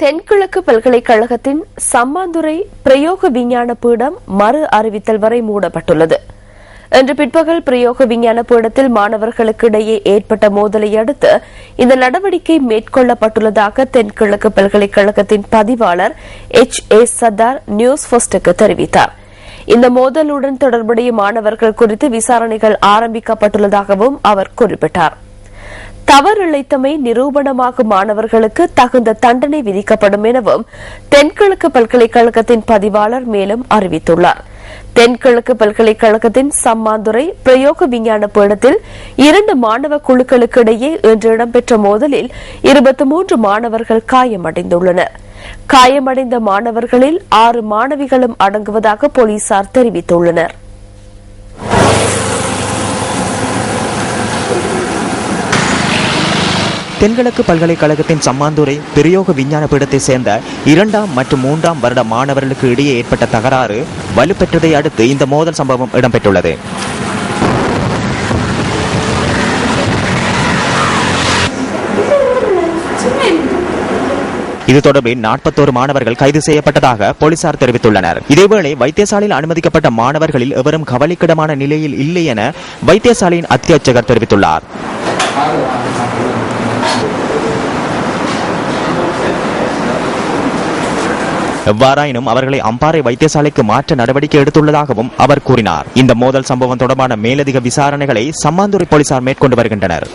தென்கிழக்கு பல்கலைக்கழகத்தின் சம்மாந்துறை பிரயோக விஞ்ஞான பீடம் மறு அறிவித்தல் வரை மூடப்பட்டுள்ளது. இன்று பிற்பகல் பிரயோக விஞ்ஞான பீடத்தில் மாணவர்களுக்கு இடையே ஏற்பட்ட மோதலை அடுத்து இந்த நடவடிக்கை மேற்கொள்ளப்பட்டுள்ளதாக தென்கிழக்கு பல்கலைக்கழகத்தின் பதிவாளர் எச். ஏ. சர்தார் நியூஸ் ஃபர்ஸ்டுக்கு தெரிவித்தார். இந்த மோதலுடன் தொடர்புடைய மாணவர்கள் குறித்து விசாரணைகள் ஆரம்பிக்கப்பட்டுள்ளதாகவும் அவர் குறிப்பிட்டார். தவறிழைத்தமை நிரூபணமாகும் மாணவர்களுக்கு தகுந்த தண்டனை விதிக்கப்படும் எனவும் தென்கிழக்கு பல்கலைக்கழகத்தின் பதிவாளர் மேலும் அறிவித்துள்ளார். தென்கிழக்கு பல்கலைக்கழகத்தின் சம்மாந்துறை பிரயோக விஞ்ஞான பீடத்தில் இரண்டு மாணவ குழுக்களுக்கு இடையே இன்று இடம்பெற்ற மோதலில் இருபத்தி மூன்று மாணவர்கள் காயமடைந்துள்ளனர். காயமடைந்த மாணவர்களில் ஆறு மாணவிகளும் அடங்குவதாக போலீசார் தெரிவித்துள்ளனர். தென்கிழக்கு பல்கலைக்கழகத்தின் சம்மாந்துறை பிரயோக விஞ்ஞான பீடத்தை சேர்ந்த இரண்டாம் மற்றும் மூன்றாம் வருட மாணவர்களுக்கு இடையே ஏற்பட்ட தகராறு வலுப்பெற்றதை அடுத்து இந்த மோதல் சம்பவம் இடம்பெற்றுள்ளது. இது தொடர்பில் நாற்பத்தோரு மாணவர்கள் கைது செய்யப்பட்டதாக போலீசார் தெரிவித்துள்ளனர். இதேவேளை வைத்தியசாலையில் அனுமதிக்கப்பட்ட மாணவர்களில் எவரும் கவலைக்கிடமான நிலையில் இல்லை என வைத்தியசாலையின் அத்தியட்சகர் தெரிவித்துள்ளார். எவ்வாறாயினும் அவர்களை அம்பாறை வைத்தியசாலைக்கு மாற்ற நடவடிக்கை எடுத்துள்ளதாகவும் அவர் கூறினார். இந்த மோதல் சம்பவம் தொடர்பான மேலதிக விசாரணைகளை சம்மாந்துறை போலீசார் மேற்கொண்டு வருகின்றனர்.